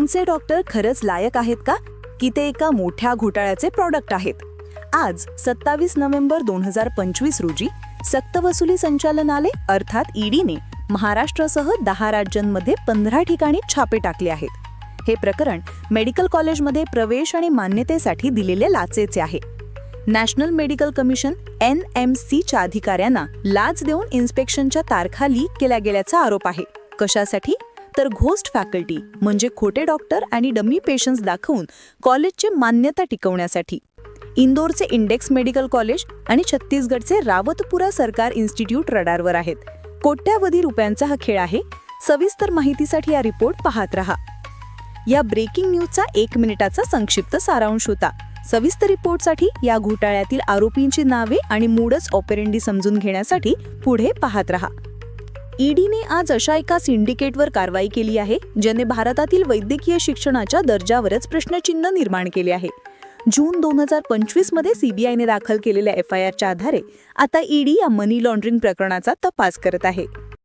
तुमचे डॉक्टर खरंच लायक आहेत का? की ते एका मोठ्या घोटाळ्याचे प्रॉडक्ट आहेत. आज सत्तावीस नोव्हेंबर दोन हजार पंचवीस रोजी सक्तवसुली संचालनालय अर्थात ईडीने महाराष्ट्रासह दहा राज्यांमध्ये पंधरा ठिकाणी छापे टाकले आहेत. हे प्रकरण मेडिकल कॉलेजमध्ये प्रवेश आणि मान्यतेसाठी दिलेले लाचेचे आहे. National medical commission N M सीच्या अधिकाऱ्यांना लाच देऊन इन्स्पेक्शनच्या तारखा लीक केल्या गेल्याचा आरोप आहे. कशासाठी? तर घोस्ट फॅकल्टी म्हणजे खोटे डॉक्टर आणि डमी पेशंट्स दाखवून कॉलेजची मान्यता टिकवण्यासाठी. इंदोरचे इंडेक्स मेडिकल कॉलेज आणि छत्तीसगडचे रावतपुरा सरकार इन्स्टिट्यूट रडारवर आहेत. कोट्यावधी रुपयांचा हा खेळ आहे. सविस्तर माहितीसाठी हा रिपोर्ट पाहत रहा. या ब्रेकिंग न्यूजचा एक मिनिटाचा संक्षिप्त सारांश होता. सविस्तर रिपोर्टसाठी या घोटाळ्यातील आरोपींची नावे आणि मूडच ऑपेरेंडी समजून घेण्यासाठी पुढे पाहत रहा. ईडीने आज अशा एका सिंडिकेटवर कारवाई केली आहे ज्याने भारतातील वैद्यकीय शिक्षणाच्या दर्जावरच प्रश्नचिन्ह निर्माण केले आहे. जून दोन हजार पंचवीसमध्ये सीबीआयने दाखल केलेल्या एफ आय आरच्या आधारे आता ईडी या मनी लॉन्ड्रिंग प्रकरणाचा तपास करत आहे.